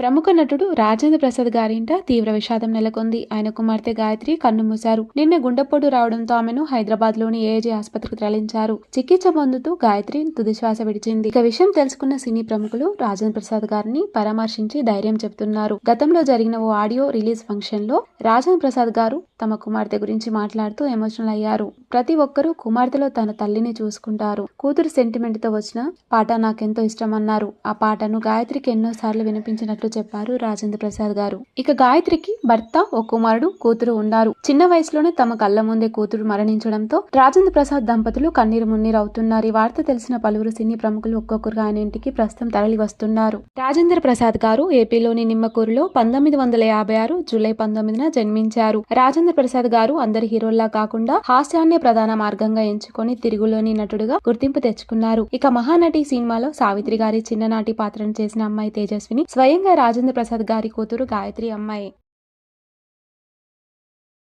ప్రముఖ నటుడు రాజేంద్ర ప్రసాద్ గారింట తీవ్ర విషాదం నెలకొంది. ఆయన కుమార్తె గాయత్రి కన్నుమూశారు నిన్న గుండెపోటు రావడంతో ఆమెను హైదరాబాద్లోని ఏజే ఆసుపత్రికి తరలించారు. చికిత్స పొందుతూ గాయత్రి తుదిశ్వాస విడిచింది. ఇక విషయం తెలుసుకున్న సినీ ప్రముఖులు రాజేంద్ర ప్రసాద్ గారిని పరామర్శించి ధైర్యం చెబుతున్నారు. గతంలో జరిగిన ఓ ఆడియో రిలీజ్ ఫంక్షన్లో రాజేంద్ర ప్రసాద్ గారు తమ కుమార్తె గురించి మాట్లాడుతూ ఎమోషనల్ అయ్యారు. ప్రతి ఒక్కరూ కుమార్తెలో తన తల్లిని చూసుకుంటారు. కూతురు సెంటిమెంట్తో వచ్చిన పాట నాకెంతో ఇష్టమన్నారు. ఆ పాటను గాయత్రికి ఎన్నో సార్లు వినిపించినట్లు చెప్పారు రాజేంద్ర ప్రసాద్ గారు. ఇక గాయత్రికి భర్త ఓ కుమారుడు కూతురు ఉన్నారు. చిన్న వయసులోనే తమ కళ్ళ ముందే కూతురు మరణించడంతో రాజేంద్ర ప్రసాద్ దంపతులు కన్నీరు మున్నీరు అవుతున్నారు. ఈ వార్త తెలిసిన పలువురు సినీ ప్రముఖులు ఒక్కొక్కరుగా ఆయన ఇంటికి ప్రస్తుతం తరలి వస్తున్నారు. రాజేంద్ర ప్రసాద్ గారు ఏపీలోని నిమ్మకూరులో పంతొమ్మిది వందల యాభై ఆరు జూలై పంతొమ్మిదిన జన్మించారు. రాజేంద్ర ప్రసాద్ గారు అందరి హీరోల్లా కాకుండా హాస్యాన్నే ప్రధాన మార్గంగా ఎంచుకొని తిరుగులోని నటుడుగా గుర్తింపు తెచ్చుకున్నారు. ఇక మహానటి సినిమాలో సావిత్రి గారి చిన్ననాటి పాత్రను చేసిన అమ్మాయి తేజస్విని స్వయంగా రాజేంద్ర ప్రసాద్ గారి కూతురు గాయత్రి అమ్మాయి.